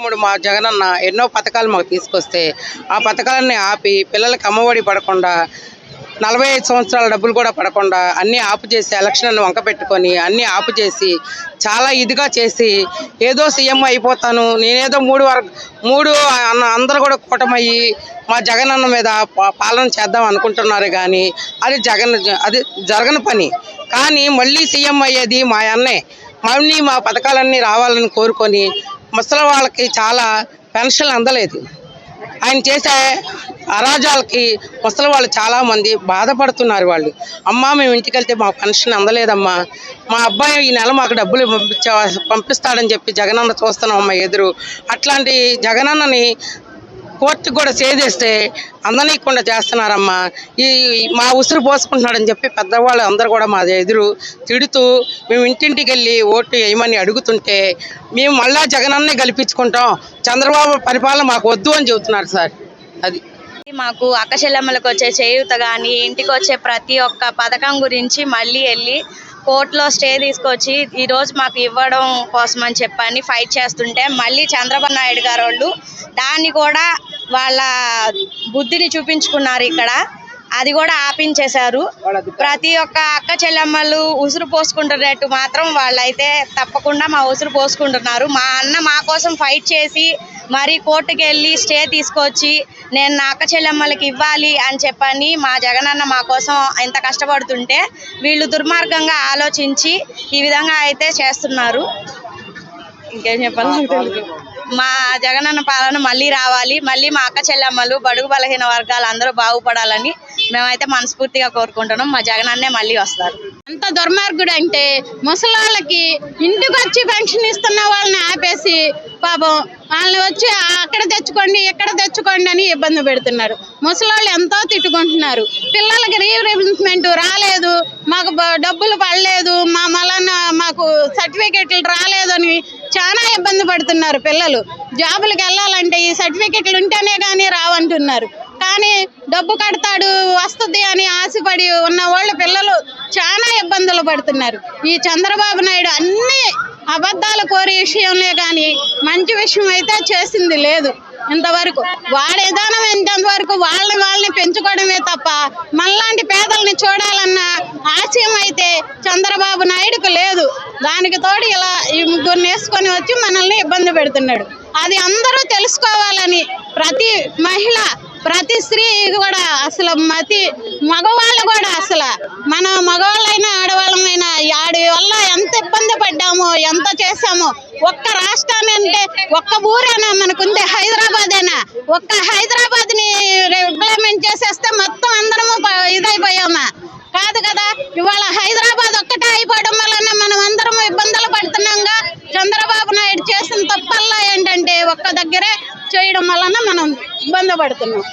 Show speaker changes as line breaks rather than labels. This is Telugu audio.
తమ్ముడు మా జగనన్న ఎన్నో పథకాలు మాకు తీసుకొస్తే ఆ పథకాలన్నీ ఆపి పిల్లలకి అమ్మఒడి పడకుండా నలభై ఐదు సంవత్సరాల డబ్బులు కూడా పడకుండా అన్నీ ఆపు చేసి ఎలక్షన్ వంక పెట్టుకొని అన్నీ ఆపు చేసి చాలా ఇదిగా చేసి ఏదో సీఎం అయిపోతాను నేనేదో మూడు వరకు మూడు అన్న అందరూ కూడా కూటమయ్యి మా జగనన్న మీద పా- పాలన చేద్దాం అనుకుంటున్నారు కానీ అది జగన్ అది జరగని పని. కానీ మళ్ళీ సీఎం అయ్యేది మా అన్నే. మళ్ళీ మా పథకాలన్నీ రావాలని కోరుకొని ముసలి వాళ్ళకి చాలా పెన్షన్ అందలేదు. ఆయన చేసే అరాజాలకి ముసలి వాళ్ళు చాలామంది బాధపడుతున్నారు వాళ్ళు. అమ్మ మేము ఇంటికి వెళ్తే మా పెన్షన్ అందలేదమ్మా. మా అబ్బాయి ఈ నెల మాకు డబ్బులు పంపించ పంపిస్తాడని చెప్పి జగనన్న చూస్తున్నాం అమ్మ ఎదురు. అట్లాంటి జగనన్నని కోర్టుకు కూడా చేదేస్తే అందనీయకుండా చేస్తున్నారమ్మా. ఈ మా ఉసురు పోసుకుంటున్నాడని చెప్పి పెద్దవాళ్ళు అందరూ కూడా మా ఎదురు తిడుతూ మేము ఇంటింటికి వెళ్ళి ఓటు వేయమని అడుగుతుంటే మేము మళ్ళా జగనన్నే గెలిపించుకుంటాం. చంద్రబాబు పరిపాలన మాకు వద్దు అని చెబుతున్నారు సార్. అది.
మాకు అక్క వచ్చే చేయూత కానీ ఇంటికి వచ్చే ప్రతి ఒక్క పథకం గురించి మళ్ళీ వెళ్ళి కోర్టులో స్టే తీసుకొచ్చి ఈ రోజు మాకు ఇవ్వడం కోసం అని చెప్పని ఫైట్ చేస్తుంటే మళ్ళీ చంద్రబాబు నాయుడు గారు వాళ్ళు దాన్ని కూడా వాళ్ళ బుద్ధిని చూపించుకున్నారు ఇక్కడ. అది కూడా ఆపించేశారు. ప్రతి ఒక్క అక్క చెల్లెమ్మలు ఉసురు పోసుకుంటున్నట్టు మాత్రం వాళ్ళైతే తప్పకుండా మా ఉసురు పోసుకుంటున్నారు. మా అన్న మా కోసం ఫైట్ చేసి మరి కోర్టుకి వెళ్ళి స్టే తీసుకొచ్చి నేను నా అక్క చెల్లెమ్మలకి ఇవ్వాలి అని చెప్పని మా జగనన్న మా కోసం ఇంత కష్టపడుతుంటే వీళ్ళు దుర్మార్గంగా ఆలోచించి ఈ విధంగా అయితే చేస్తున్నారు. ఇంకేం చెప్పాలి? మా జగనన్న పాలన మళ్ళీ రావాలి. మళ్ళీ మా అక్క చెల్లెమ్మలు బడుగు బలహీన వర్గాలు అందరూ బాగుపడాలని మేమైతే మనస్ఫూర్తిగా కోరుకుంటున్నాం. మా జగనన్నే మళ్ళీ వస్తారు.
ఎంత దుర్మార్గుడు అంటే ముసలాళ్ళకి ఇంటికి వచ్చి పెన్షన్ ఇస్తున్న వాళ్ళని ఆపేసి పాపం వాళ్ళని వచ్చి అక్కడ తెచ్చుకోండి ఇక్కడ తెచ్చుకోండి అని ఇబ్బంది పెడుతున్నారు. ముసలాళ్ళు ఎంతో తిట్టుకుంటున్నారు. పిల్లలకి రీఇంబర్స్మెంట్ రాలేదు మాకు డబ్బులు పడలేదు మా మలన మాకు సర్టిఫికెట్లు రాలేదు అని చాలా ఇబ్బంది పడుతున్నారు పిల్లలు. జాబులకు వెళ్ళాలంటే ఈ సర్టిఫికెట్లు ఉంటేనే కానీ రావంటున్నారు. కానీ డబ్బు కడతాడు వస్తుంది అని ఆశపడి ఉన్న వాళ్ళు పిల్లలు చాలా ఇబ్బందులు పడుతున్నారు. ఈ చంద్రబాబు నాయుడు అన్ని అబద్ధాలు కోరే విషయంలో కానీ మంచి విషయం అయితే చేసింది లేదు. ఇంతవరకు వాడి విధానం ఇంతవరకు వాళ్ళని వాళ్ళని పెంచుకోవడమే తప్ప మన పేదల్ని చూడాలన్న ఆశయం అయితే చంద్రబాబు నాయుడుకు లేదు. దానికి తోడు ఇలా ఈ ముగ్గురు వేసుకొని వచ్చి మనల్ని ఇబ్బంది పెడుతున్నాడు. అది అందరూ తెలుసుకోవాలని ప్రతి మహిళ ప్రతి స్త్రీ కూడా అసలు మతి మగవాళ్ళు కూడా అసలు మన మగవాళ్ళైనా ఆడవాళ్ళమైనా ఆడి వల్ల ఎంత ఇబ్బంది పడ్డామో ఎంత చేసామో ఒక్క రాష్ట్రాన్ని అంటే ఒక్క ఊరేనా మనకుంది హైదరాబాదేనా ఒక్క హైదరాబాద్ ఇవాళ హైదరాబాద్ ఒక్కటే అయిపోవడం వలన మనం అందరం ఇబ్బందులు పడుతున్నాంగా. చంద్రబాబు నాయుడు చేసిన తప్పల్లా ఏంటంటే ఒక్క దగ్గరే చేయడం వలన మనం ఇబ్బంది పడుతున్నాం.